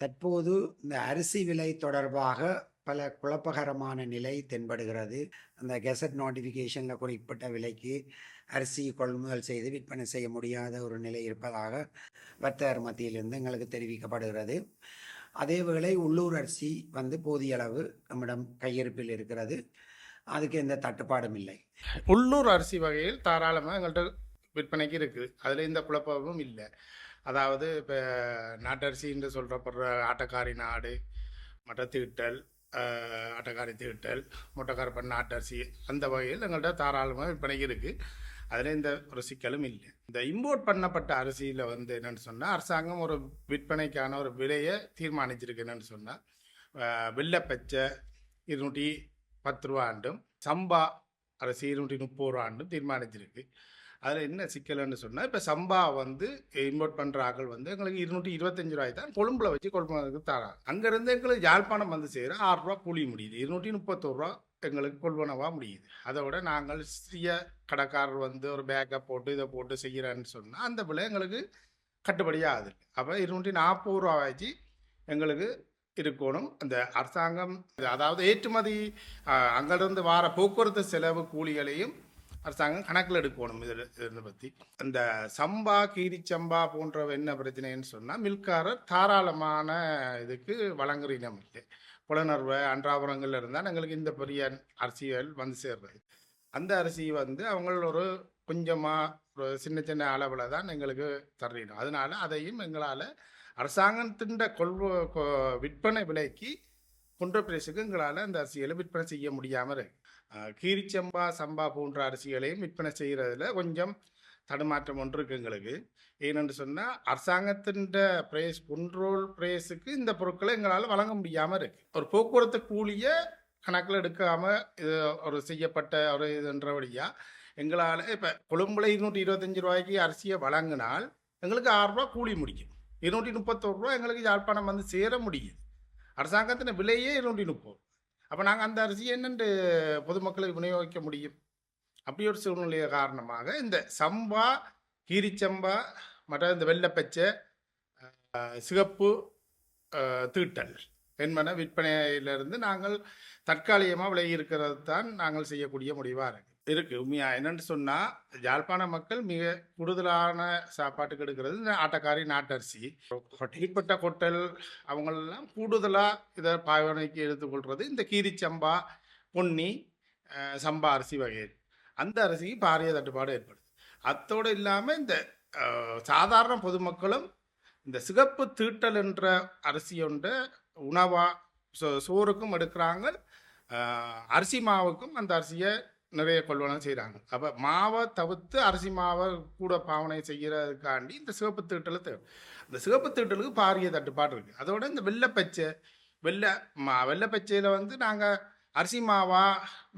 தற்போது இந்த அரிசி விலை தொடர்பாக பல குழப்பகரமான நிலை தென்படுகிறது. அந்த கெசட் நோட்டிஃபிகேஷனில் குறிப்பிட்ட விலைக்கு அரிசி கொள்முதல் செய்து விற்பனை செய்ய முடியாத ஒரு நிலை இருப்பதாக வர்த்தகர் மத்தியிலிருந்து எங்களுக்கு தெரிவிக்கப்படுகிறது. அதேவேளை உள்ளூர் அரிசி வந்து போதிய அளவு நம்மிடம் கையிருப்பில் இருக்கிறது. அதுக்கு எந்த தட்டுப்பாடும் இல்லை. உள்ளூர் அரிசி வகையில் தாராளமாக எங்கள்கிட்ட விற்பனைக்கு இருக்குது. அதில் எந்த குழப்பமும் இல்லை. அதாவது இப்போ நாட்டரிசி என்று சொல்கிறப்படுற ஆட்டக்காரி நாடு மட்டத்திட்டல் தீட்டல் ஆஹ், ஆட்டக்காரி தீட்டல் முட்டைக்காரப்பன் நாட்டரிசி அந்த வகையில் எங்கள்கிட்ட தாராளமாக விற்பனைக்கு இருக்குது அதில் இந்த ஒரு சிக்கலும் இல்லை. இந்த இம்போர்ட் பண்ணப்பட்ட அரிசியில் வந்து என்னென்னு சொன்னால் அரசாங்கம் ஒரு விற்பனைக்கான ஒரு விலையை தீர்மானிச்சிருக்கு என்னென்னு சொன்னால் வெள்ளப்பச்சை இருநூற்றி பத்து ரூபா ஆண்டும் சம்பா அரிசி இருநூற்றி முப்பது ரூபா ஆண்டும் தீர்மானிச்சிருக்கு. அதில் என்ன சிக்கல்னு சொன்னால் இப்போ சம்பா வந்து இம்போர்ட் பண்ணுற ஆக்கள் வந்து எங்களுக்கு இருநூற்றி இருபத்தஞ்சு ரூபாய் தான் கொழும்புல வச்சு கொள்வனதுக்கு தராங்க. அங்கேருந்து எங்களுக்கு யாழ்ப்பாணம் வந்து செய்கிற ஆறுரூவா கூலி முடியுது. இருநூற்றி முப்பத்தோருவா எங்களுக்கு கொள்வனவாக முடியுது. அதை விட நாங்கள் சிறிய கடைக்காரர் வந்து ஒரு பேக்கை போட்டு இதை போட்டு செய்கிறேன்னு சொன்னால் அந்த விலை எங்களுக்கு கட்டுப்படியாகுது. அப்போ இருநூற்றி நாற்பது ரூபா வச்சு எங்களுக்கு இருக்கணும். அந்த அரசாங்கம் அதாவது ஏற்றுமதி அங்கேருந்து அங்கிருந்து வார போக்குவரத்து செலவு கூலிகளையும் அரசாங்கம் கணக்கில் எடுக்கணும் இதில் இதை பற்றி அந்த சம்பா கீரிச்சம்பா போன்ற என்ன பிரச்சனைன்னு சொன்னால் மில்காரர் தாராளமான இதுக்கு வழங்குற இனம் இல்லை. புலனர்வை அன்றாபுரங்கள்ல இருந்தால் எங்களுக்கு இந்த பெரிய அரசியல் வந்து சேர்றது. அந்த அரிசி வந்து அவங்க ஒரு கொஞ்சமாக ஒரு சின்ன சின்ன அளவில் தான் எங்களுக்கு தரணும். அதனால அதையும் எங்களால் அரசாங்கத்தின் கொள்வ விற்பனை விலைக்கு கொன்ற பிரைஸுக்கு எங்களால் அந்த அரிசிகளை விற்பனை செய்ய முடியாமல் இருக்கு. கீரிச்சம்பா சம்பா போன்ற அரிசிகளையும் விற்பனை செய்கிறதுல கொஞ்சம் தடுமாற்றம் ஒன்று இருக்குது எங்களுக்கு. ஏனென்று சொன்னால் அரசாங்கத்தின் பிரேஸ் குன்றோல் பிரேஸுக்கு இந்த பொருட்களை எங்களால் வழங்க முடியாமல் இருக்குது ஒரு போக்குவரத்து கூலியை கணக்கில் எடுக்காமல் இது ஒரு செய்யப்பட்ட ஒரு இதுன்றபடியா எங்களால் இப்போ கொழும்புல இருநூற்றி இருபத்தஞ்சி ரூபாய்க்கு அரிசியை வழங்கினால் எங்களுக்கு ஆறுரூவா கூலி முடிக்கும். இருநூற்றி முப்பத்தோரு ரூபா எங்களுக்கு யாழ்ப்பாணம் வந்து சேர முடியும். அரசாங்கத்தின் விலையே இருநூற்றி முப்பது அப்போ நாங்கள் அந்த அரிசியை என்னென்று பொதுமக்களை விநியோகிக்க முடியும்? அப்படி ஒரு சூழ்நிலை காரணமாக இந்த சம்பா கீரிச்சம்பா மற்ற இந்த வெள்ளைப்பச்சை சிகப்பு தீட்டல் என்பன விற்பனையிலிருந்து நாங்கள் தற்காலிகமாக விலகி இருக்கிறது தான் நாங்கள் செய்யக்கூடிய முடிவாக இருக்குது இருக்கு. உண்மையாக என்னன்னு சொன்னால் யாழ்ப்பாண மக்கள் மிக கூடுதலான சாப்பாட்டுக்கு எடுக்கிறது இந்த ஆட்டக்காரி நாட்டரிசி. கொட்டைப்பட்ட கொட்டல் அவங்களெல்லாம் கூடுதலாக இதை பாவனைக்கு எடுத்துக்கொள்வது இந்த கீரிச்சம்பா பொன்னி சம்பா அரிசி வகை அந்த அரிசிக்கு பாரிய தட்டுப்பாடு ஏற்படுது. அத்தோடு இல்லாமல் இந்த சாதாரண பொதுமக்களும் இந்த சிகப்பு தீட்டல் என்ற அரிசி உணவாக சோ சோறுக்கும் எடுக்கிறாங்க. அரிசி மாவுக்கும் அந்த அரிசியை நிறைய கொள்வனம் செய்கிறாங்க அப்போ மாவை தவிர்த்து அரிசி மாவை கூட பாவனை செய்கிறதுக்காண்டி இந்த சிவப்பு தீட்டல் தேவை. இந்த சிவப்பு தீட்டலுக்கு பாரிய தட்டுப்பாடு இருக்குது அதோட இந்த வெள்ளைப்பச்சை வெள்ளை மா வெள்ளைப்பச்சையில் வந்து நாங்கள் அரிசி மாவா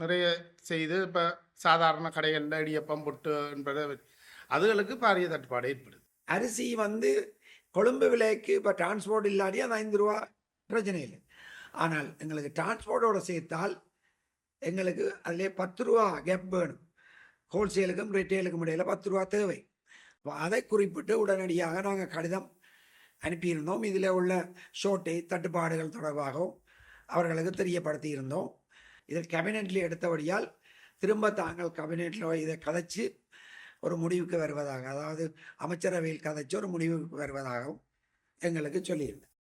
நிறைய செய்து இப்போ சாதாரண கடைகளில் இடியப்பம் புட்டு என்பதை அதுகளுக்கு பாரிய தட்டுப்பாடு ஏற்படுது. அரிசி வந்து கொழும்பு விலைக்கு இப்போ டிரான்ஸ்போர்ட் இல்லாட்டி அது ஐந்து ரூபா பிரச்சனை இல்லை. ஆனால் எங்களுக்கு டிரான்ஸ்போர்ட்டோடு சேர்த்தால் எங்களுக்கு அதிலே பத்து ரூபா கேப் வேணும். ஹோல்சேலுக்கும் ரிட்டெயிலுக்கும் இடையில் பத்து ரூபா தேவை. அதை குறிப்பிட்டு உடனடியாக நாங்கள் கடிதம் அனுப்பியிருந்தோம். இதில் உள்ள ஷோட்டை தட்டுப்பாடுகள் தொடர்பாகவும் அவர்களுக்கு தெரியப்படுத்தியிருந்தோம். இதில் கேபினெட்டில் எடுத்தபடியால் திரும்ப தாங்கள் கேபினெட்டில் இதை கதைச்சு ஒரு முடிவுக்கு வருவதாக அதாவது அமைச்சரவையில் கதைச்சு ஒரு முடிவுக்கு வருவதாகவும் எங்களுக்கு சொல்லியிருந்தேன்.